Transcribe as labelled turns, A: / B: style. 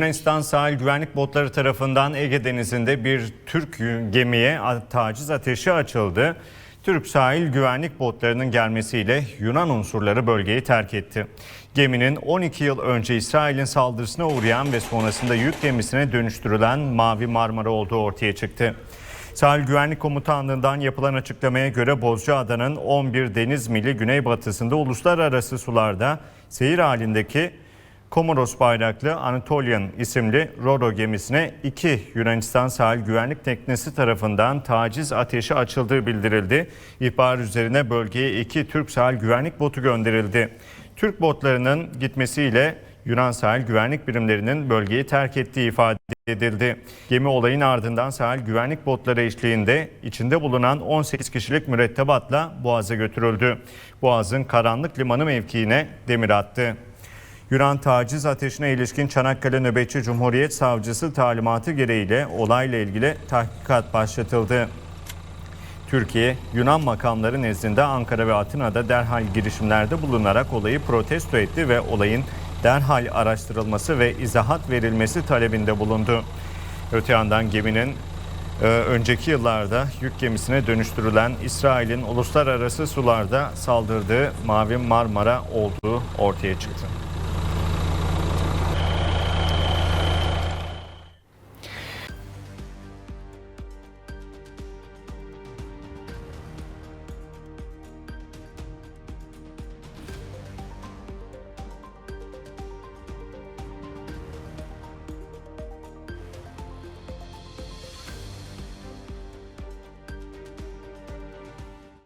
A: Yunanistan sahil güvenlik botları tarafından Ege Denizi'nde bir Türk gemiye taciz ateşi açıldı. Türk sahil güvenlik botlarının gelmesiyle Yunan unsurları bölgeyi terk etti. Geminin 12 yıl önce İsrail'in saldırısına uğrayan ve sonrasında yük gemisine dönüştürülen Mavi Marmara olduğu ortaya çıktı. Sahil Güvenlik Komutanlığı'ndan yapılan açıklamaya göre Bozcaada'nın 11 deniz mili güneybatısında uluslararası sularda seyir halindeki Komoros bayraklı Anatolian isimli Roro gemisine iki Yunanistan sahil güvenlik teknesi tarafından taciz ateşi açıldığı bildirildi. İhbar üzerine bölgeye iki Türk sahil güvenlik botu gönderildi. Türk botlarının gitmesiyle Yunan sahil güvenlik birimlerinin bölgeyi terk ettiği ifade edildi. Gemi olayın ardından sahil güvenlik botları eşliğinde içinde bulunan 18 kişilik mürettebatla Boğaz'a götürüldü. Boğaz'ın karanlık limanı mevkiine demir attı. Yunan taciz ateşine ilişkin Çanakkale Nöbetçi Cumhuriyet Savcısı talimatı gereğiyle olayla ilgili tahkikat başlatıldı. Türkiye, Yunan makamları nezdinde Ankara ve Atina'da derhal girişimlerde bulunarak olayı protesto etti ve olayın derhal araştırılması ve izahat verilmesi talebinde bulundu. Öte yandan geminin e, önceki yıllarda yük gemisine dönüştürülen İsrail'in uluslararası sularda saldırdığı Mavi Marmara olduğu ortaya çıktı.